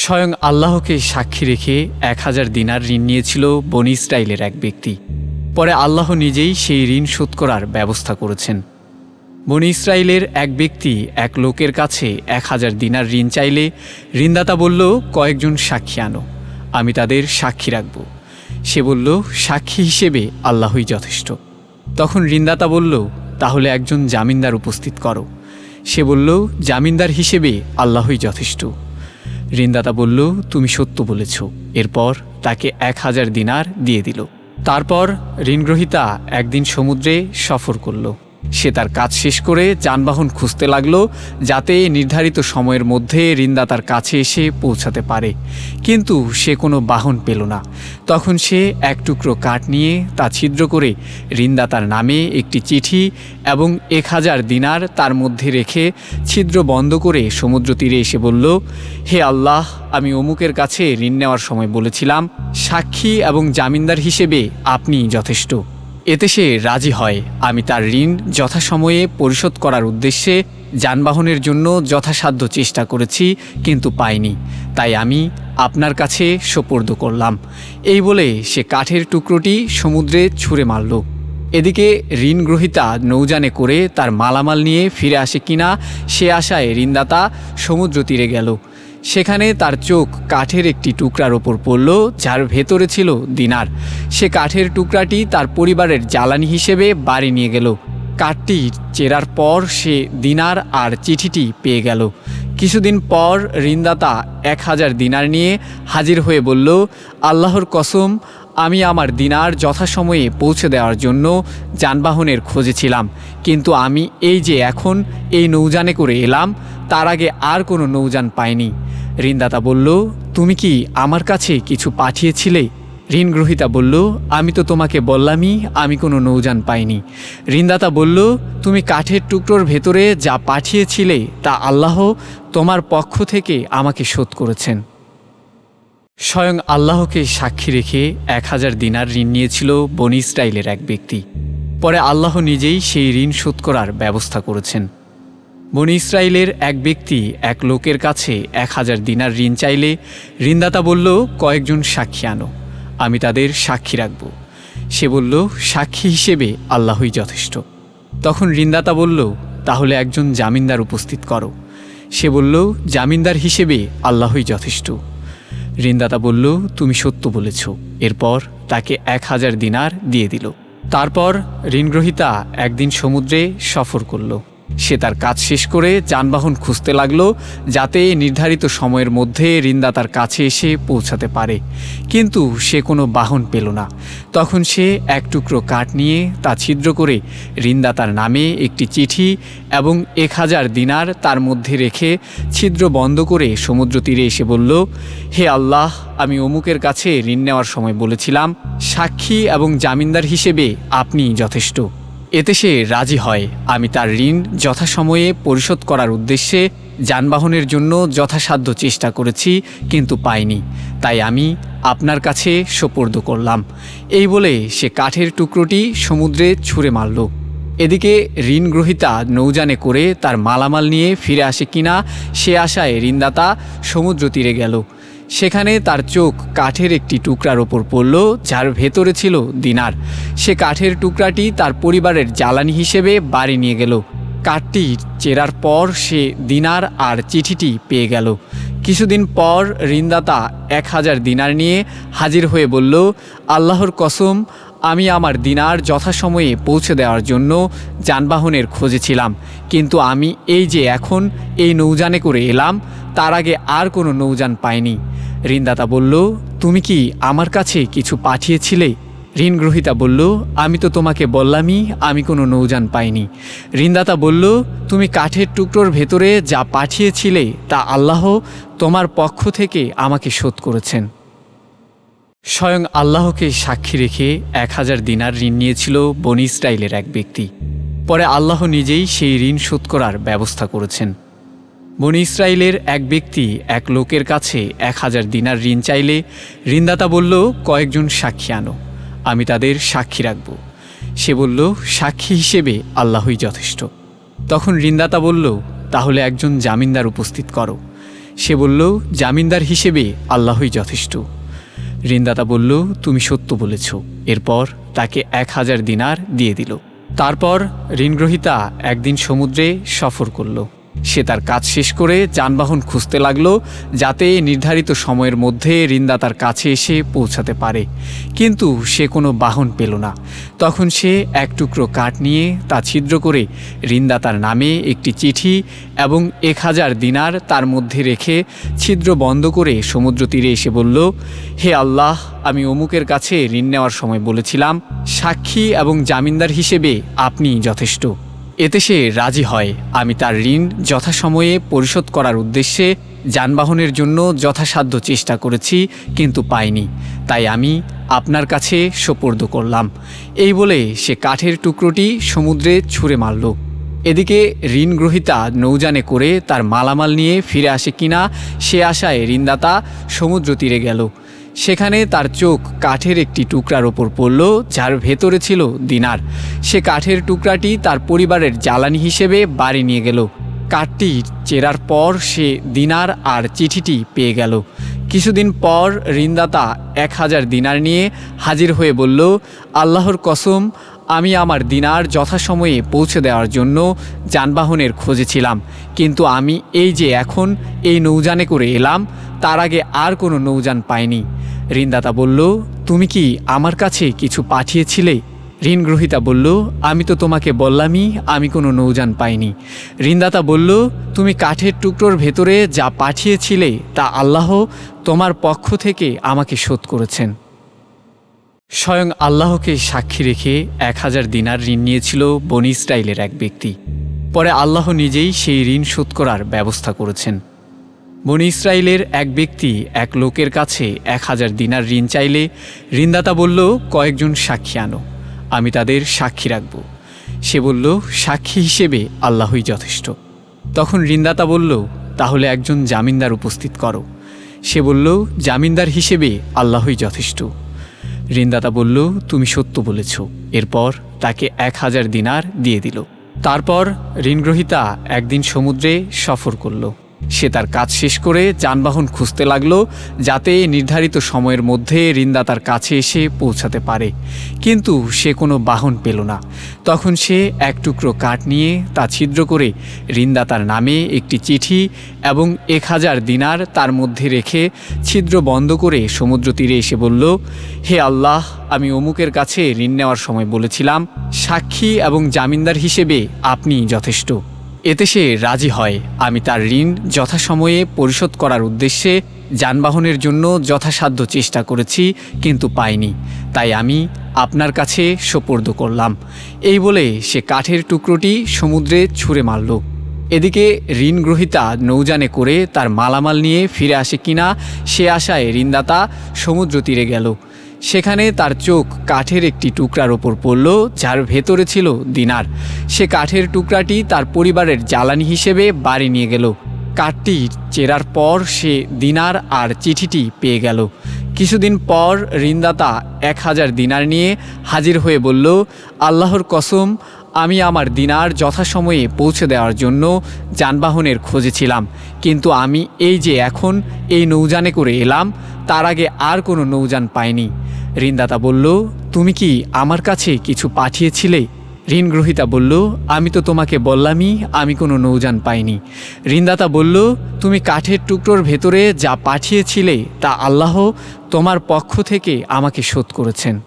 স্বয়ং আল্লাহকে সাক্ষী রেখে এক হাজার দিনার ঋণ নিয়েছিল বনি ইসরায়েলের এক ব্যক্তি। পরে আল্লাহ নিজেই সেই ঋণ শোধ করার ব্যবস্থা করেছেন। বনি ইসরায়েলের এক ব্যক্তি এক লোকের কাছে এক হাজার দিনার ঋণ চাইলে ঋণদাতা বলল, কয়েকজন সাক্ষী আনো, আমি তাদের সাক্ষী রাখব। সে বলল, সাক্ষী হিসেবে আল্লাহই যথেষ্ট। তখন ঋণদাতা বলল, তাহলে একজন জামিনদার উপস্থিত করো। সে বলল, জামিনদার হিসেবে আল্লাহই যথেষ্ট। ঋণদাতা বলল, তুমি সত্য বলেছ। এরপর তাকে এক হাজার দিনার দিয়ে দিল। তারপর ঋণগ্রহীতা একদিন সমুদ্রে সফর করল। সে তার কাজ শেষ করে যানবাহন খুঁজতে লাগল, যাতে নির্ধারিত সময়ের মধ্যে ঋণদাতার কাছে এসে পৌঁছাতে পারে। কিন্তু সে কোনো বাহন পেল না। তখন সে এক টুকরো কাঠ নিয়ে তা ছিদ্র করে ঋণদাতার নামে একটি চিঠি এবং এক হাজার দিনার তার মধ্যে রেখে ছিদ্র বন্ধ করে সমুদ্র তীরে এসে বলল, হে আল্লাহ, আমি অমুকের কাছে ঋণ নেওয়ার সময় বলেছিলাম, সাক্ষী এবং জামিনদার হিসেবে আপনি যথেষ্ট। এতে সে রাজি হয়। আমি তার ঋণ যথাসময়ে পরিশোধ করার উদ্দেশ্যে যানবাহনের জন্য যথাসাধ্য চেষ্টা করেছি, কিন্তু পাইনি। তাই আমি আপনার কাছে সোপর্দ করলাম। এই বলে সে কাঠের টুকরোটি সমুদ্রে ছুঁড়ে মারল। এদিকে ঋণ গ্রহীতা নৌযানে করে তার মালামাল নিয়ে ফিরে আসে কিনা সে আশায় ঋণদাতা সমুদ্র তীরে গেল। সেখানে তার চোখ কাঠের একটি টুকরার ওপর পড়ল, যার ভেতরে ছিল দিনার। সে কাঠের টুকরাটি তার পরিবারের জ্বালানি হিসেবে বাড়ি নিয়ে গেল। কাঠটি চেরার পর সে দিনার আর চিঠিটি পেয়ে গেল। কিছুদিন পর ঋণদাতা এক হাজার দিনার নিয়ে হাজির হয়ে বলল, আল্লাহর কসম, আমি আমার দিনার যথাসময়ে পৌঁছে দেওয়ার জন্য যানবাহনের খোঁজে ছিলাম। কিন্তু আমি এই যে এখন এই নৌযানে করে এলাম, তার আগে আর কোনো নৌযান পাইনি। ঋণদাতা বলল, তুমি কি আমার কাছে কিছু পাঠিয়েছিলে? ঋণগ্রহীতা বলল, আমি তো তোমাকে বললামই, আমি কোনো নৌযান পাইনি। ঋণদাতা বলল, তুমি কাঠের টুকরোর ভেতরে যা পাঠিয়েছিলে তা আল্লাহ তোমার পক্ষ থেকে আমাকে শোধ করেছেন। স্বয়ং আল্লাহকে সাক্ষী রেখে এক হাজার দিনার ঋণ নিয়েছিল বনি ইসরায়েলের এক ব্যক্তি। পরে আল্লাহ নিজেই সেই ঋণ শোধ করার ব্যবস্থা করেছেন। বনি ইসরায়েলের এক ব্যক্তি এক লোকের কাছে এক হাজার দিনার ঋণ চাইলে ঋণদাতা বলল, কয়েকজন সাক্ষী আনো, আমি তাদের সাক্ষী রাখব। সে বলল, সাক্ষী হিসেবে আল্লাহই যথেষ্ট। তখন ঋণদাতা বলল, তাহলে একজন জামিনদার উপস্থিত করো। সে বলল, জামিনদার হিসেবে আল্লাহই যথেষ্ট। ঋণদাতা বলল, তুমি সত্য বলেছ। এরপর তাকে এক হাজার দিনার দিয়ে দিল। তারপর ঋণগ্রহীতা একদিন সমুদ্রে সফর করল। সে তার কাজ শেষ করে যানবাহন খুঁজতে লাগল, যাতে নির্ধারিত সময়ের মধ্যে ঋণদাতার কাছে এসে পৌঁছাতে পারে। কিন্তু সে কোনো বাহন পেল না। তখন সে এক টুকরো কাঠ নিয়ে তা ছিদ্র করে ঋণদাতার নামে একটি চিঠি এবং এক হাজার দিনার তার মধ্যে রেখে ছিদ্র বন্ধ করে সমুদ্র তীরে এসে বলল, হে আল্লাহ, আমি অমুকের কাছে ঋণ নেওয়ার সময় বলেছিলাম, সাক্ষী এবং জামিনদার হিসেবে আপনি যথেষ্ট। এতে সে রাজি হয়। আমি তার ঋণ যথাসময়ে পরিশোধ করার উদ্দেশ্যে যানবাহনের জন্য যথাসাধ্য চেষ্টা করেছি, কিন্তু পাইনি। তাই আমি আপনার কাছে সোপর্দ করলাম। এই বলে সে কাঠের টুকরোটি সমুদ্রে ছুঁড়ে মারল। এদিকে ঋণ গ্রহীতা নৌযানে করে তার মালামাল নিয়ে ফিরে আসে কিনা সে আশায় ঋণদাতা সমুদ্র তীরে গেল। সেখানে তার চোখ কাঠের একটি টুকরার ওপর পড়ল, যার ভেতরে ছিল দিনার। সে কাঠের টুকরাটি তার পরিবারের জ্বালানি হিসেবে বাড়ি নিয়ে গেল। কাঠটি চেরার পর সে দিনার আর চিঠিটি পেয়ে গেল। কিছুদিন পর ঋণদাতা এক হাজার দিনার নিয়ে হাজির হয়ে বলল, আল্লাহর কসম, আমি আমার দিনার যথাসময়ে পৌঁছে দেওয়ার জন্য যানবাহনের খোঁজে ছিলাম। কিন্তু আমি এই যে এখন এই নৌযানে করে এলাম, তার আগে আর কোনো নৌযান পাইনি। ঋণদাতা বলল, তুমি কি আমার কাছে কিছু পাঠিয়েছিলে? ঋণ গ্রহীতা বলল, আমি তো তোমাকে বললামই, আমি কোনো নৌযান পাইনি। ঋণদাতা বলল, তুমি কাঠের টুকরোর ভেতরে যা পাঠিয়েছিলে তা আল্লাহ তোমার পক্ষ থেকে আমাকে শোধ করেছেন। স্বয়ং আল্লাহকে সাক্ষী রেখে এক হাজার দিনার ঋণ নিয়েছিল বনি ইসরায়েলের এক ব্যক্তি। পরে আল্লাহ নিজেই সেই ঋণ শোধ করার ব্যবস্থা করেছেন। বনি ইসরায়েলের এক ব্যক্তি এক লোকের কাছে এক হাজার দিনার ঋণ চাইলে ঋণদাতা বলল, কয়েকজন সাক্ষী আনো, আমি তাদের সাক্ষী রাখব। সে বলল, সাক্ষী হিসেবে আল্লাহই যথেষ্ট। তখন ঋণদাতা বলল, তাহলে একজন জামিনদার উপস্থিত করো। সে বলল, জামিনদার হিসেবে আল্লাহই যথেষ্ট। ঋণদাতা বলল, তুমি সত্য বলেছ। এরপর তাকে এক হাজার দিনার দিয়ে দিল। তারপর ঋণগ্রহিতা একদিন সমুদ্রে সফর করল। সে তার কাজ শেষ করে যানবাহন খুঁজতে লাগল, যাতে নির্ধারিত সময়ের মধ্যে ঋণদাতার কাছে এসে পৌঁছাতে পারে। কিন্তু সে কোনো বাহন পেল না। তখন সে এক টুকরো কাঠ নিয়ে তা ছিদ্র করে ঋণদাতার নামে একটি চিঠি এবং এক হাজার দিনার তার মধ্যে রেখে ছিদ্র বন্ধ করে সমুদ্র তীরে এসে বলল, হে আল্লাহ, আমি অমুকের কাছে ঋণ নেওয়ার সময় বলেছিলাম, সাক্ষী এবং জামিনদার হিসেবে আপনি যথেষ্ট। এতে সে রাজি হয়। আমি তার ঋণ যথাসময়ে পরিশোধ করার উদ্দেশ্যে যানবাহনের জন্য যথাসাধ্য চেষ্টা করেছি, কিন্তু পাইনি। তাই আমি আপনার কাছে সোপর্দ করলাম। এই বলে সে কাঠের টুকরোটি সমুদ্রে ছুঁড়ে মারল। এদিকে ঋণ গ্রহিতা নৌজানে করে তার মালামাল নিয়ে ফিরে আসে কিনা সে আশায় ঋণদাতা সমুদ্র তীরে গেল। সেখানে তার চোখ কাঠের একটি টুকরার ওপর পড়ল, যার ভেতরে ছিল দিনার। সে কাঠের টুকরাটি তার পরিবারের জ্বালানি হিসেবে বাড়ি নিয়ে গেল। কাঠটি চেরার পর সে দিনার আর চিঠিটি পেয়ে গেল। কিছুদিন পর ঋণদাতা এক হাজার দিনার নিয়ে হাজির হয়ে বলল, আল্লাহর কসম, আমি আমার দিনার যথাসময়ে পৌঁছে দেওয়ার জন্য যানবাহনের খোঁজে ছিলাম। কিন্তু আমি এই যে এখন এই নৌযানে করে এলাম, তার আগে আর কোনো নৌযান পাইনি। ঋণদাতা বলল, তুমি কি আমার কাছে কিছু পাঠিয়েছিলে? ঋণ গ্রহিতা বলল, আমি তো তোমাকে বললামই, আমি কোনো নৌযান পাইনি। ঋণদাতা বলল, তুমি কাঠের টুকরোর ভেতরে যা পাঠিয়েছিলে তা আল্লাহ তোমার পক্ষ থেকে আমাকে শোধ করেছেন। স্বয়ং আল্লাহকে সাক্ষী রেখে এক হাজার দিনার ঋণ নিয়েছিল বনি ইসরায়েলের এক ব্যক্তি। পরে আল্লাহ নিজেই সেই ঋণ শোধ করার ব্যবস্থা করেছেন। বনি ইসরায়েলের এক ব্যক্তি এক লোকের কাছে এক হাজার দিনার ঋণ চাইলে ঋণদাতা বলল, কয়েকজন সাক্ষী আনো, আমি তাদের সাক্ষী রাখব। সে বলল, সাক্ষী হিসেবে আল্লাহই যথেষ্ট। তখন ঋণদাতা বলল, তাহলে একজন জামিনদার উপস্থিত করো। সে বলল, জামিনদার হিসেবে আল্লাহই যথেষ্ট। ঋণদাতা বলল, তুমি সত্য বলেছ। এরপর তাকে এক হাজার দিনার দিয়ে দিল। তারপর ঋণগ্রহিতা একদিন সমুদ্রে সফর করল। সে তার কাজ শেষ করে যানবাহন খুঁজতে লাগল, যাতে নির্ধারিত সময়ের মধ্যে ঋণদাতার কাছে এসে পৌঁছাতে পারে। কিন্তু সে কোনো বাহন পেল না। তখন সে এক টুকরো কাঠ নিয়ে তা ছিদ্র করে ঋণদাতার নামে একটি চিঠি এবং এক হাজার দিনার তার মধ্যে রেখে ছিদ্র বন্ধ করে সমুদ্র তীরে এসে বলল, হে আল্লাহ, আমি অমুকের কাছে ঋণ নেওয়ার সময় বলেছিলাম, সাক্ষী এবং জামিনদার হিসেবে আপনি যথেষ্ট। এতে সে রাজি হয়। আমি তার ঋণ যথাসময়ে পরিশোধ করার উদ্দেশ্যে যানবাহনের জন্য যথাসাধ্য চেষ্টা করেছি, কিন্তু পাইনি। তাই আমি আপনার কাছে সোপর্দ করলাম। এই বলে সে কাঠের টুকরোটি সমুদ্রে ছুঁড়ে মারল। এদিকে ঋণ গ্রহিতা নৌযানে করে তার মালামাল নিয়ে ফিরে আসে কিনা সে আশায় ঋণদাতা সমুদ্র তীরে গেল। সেখানে তার চোখ কাঠের একটি টুকরার ওপর পড়ল, যার ভেতরে ছিল দিনার। সে কাঠের টুকরাটি তার পরিবারের জ্বালানি হিসেবে বাড়ি নিয়ে গেল। কাঠটি চেরার পর সে দিনার আর চিঠিটি পেয়ে গেল। কিছুদিন পর ঋণদাতা এক হাজার দিনার নিয়ে হাজির হয়ে বলল, আল্লাহর কসম আমি আমার দিনার যথাসময়ে পৌঁছে দেওয়ার জন্য যানবাহনের খোঁজে ছিলাম। কিন্তু আমি এই যে এখন এই নৌযানে করে এলাম, তার আগে আর কোনো নৌযান পাইনি। ঋণদাতা বলল, তুমি কি আমার কাছে কিছু পাঠিয়েছিলে? ঋণ গ্রহিতা বলল, আমি তো তোমাকে বললামই, আমি কোনো নৌযান পাইনি। ঋণদাতা বলল, তুমি কাঠের টুকরোর ভেতরে যা পাঠিয়েছিলে তা আল্লাহ তোমার পক্ষ থেকে আমাকে শোধ করেছেন।